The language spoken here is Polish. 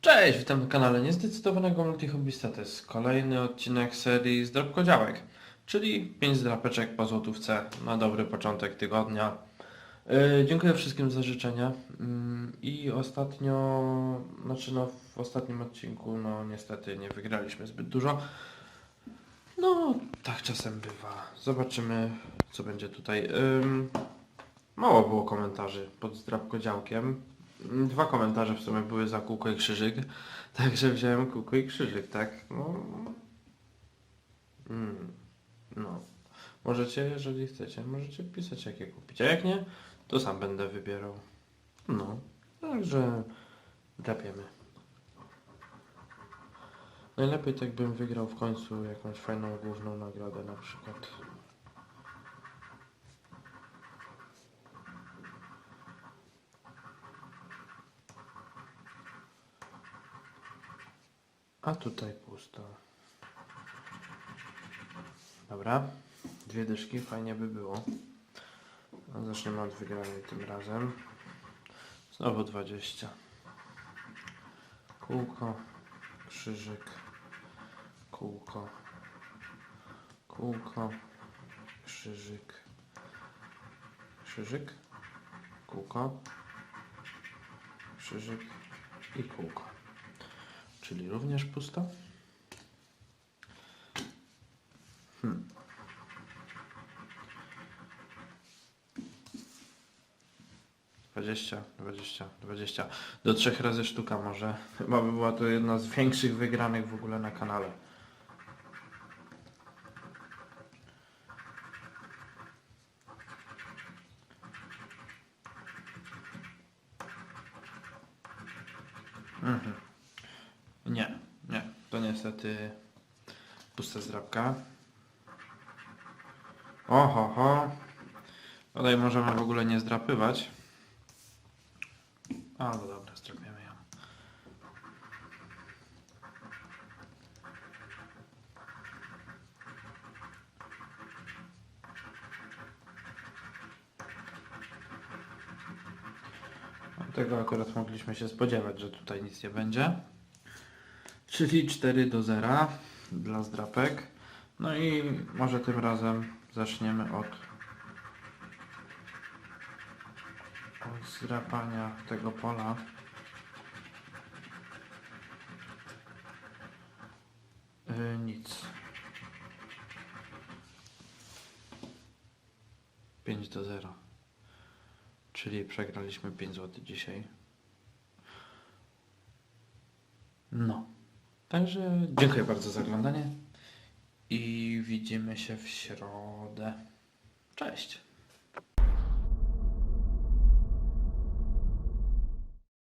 Cześć, witam na kanale Niezdecydowanego Multihobbista. To jest kolejny odcinek serii Zdrobkodziałek, czyli 5 zdrapeczek po złotówce na dobry początek tygodnia. Yy, dziękuję wszystkim za życzenia. Ym, I ostatnio, znaczy no w ostatnim odcinku, no niestety nie wygraliśmy zbyt dużo. No, tak czasem bywa. Zobaczymy, co będzie tutaj. Mało było komentarzy pod zdrabkodziałkiem. Dwa komentarze w sumie były za kółko i krzyżyk, także wziąłem kółko i krzyżyk, tak? No, mm, no. Możecie, jeżeli chcecie, możecie pisać jakie kupić, a jak nie, to sam będę wybierał. No, także drapiemy. Najlepiej tak bym wygrał w końcu jakąś fajną główną nagrodę na przykład. A tutaj pusto. Dobra, dwie dyszki, fajnie by było. No, Zaczniemy od wygranej tym razem. Znowu 20. Kółko, krzyżyk, kółko, kółko, krzyżyk, krzyżyk, kółko, krzyżyk i kółko. Czyli również pusto. Hmm. Dwadzieścia, dwadzieścia, dwadzieścia. Do trzech razy sztuka może. Chyba by była to jedna z większych wygranych w ogóle na kanale. Mhm. Niestety pusta zdrabka. Oho, ho. Tutaj możemy w ogóle nie zdrapywać. A, no dobra, zdrapiemy ją. Tego akurat mogliśmy się spodziewać, że tutaj nic nie będzie. Czyli 4 do 0 dla zdrapek. No i może tym razem zaczniemy od, od zdrapania tego pola. Yy, nic. 5 do 0. Czyli przegraliśmy 5 zł dzisiaj. No. Także dziękuję bardzo za oglądanie i widzimy się w środę. Cześć.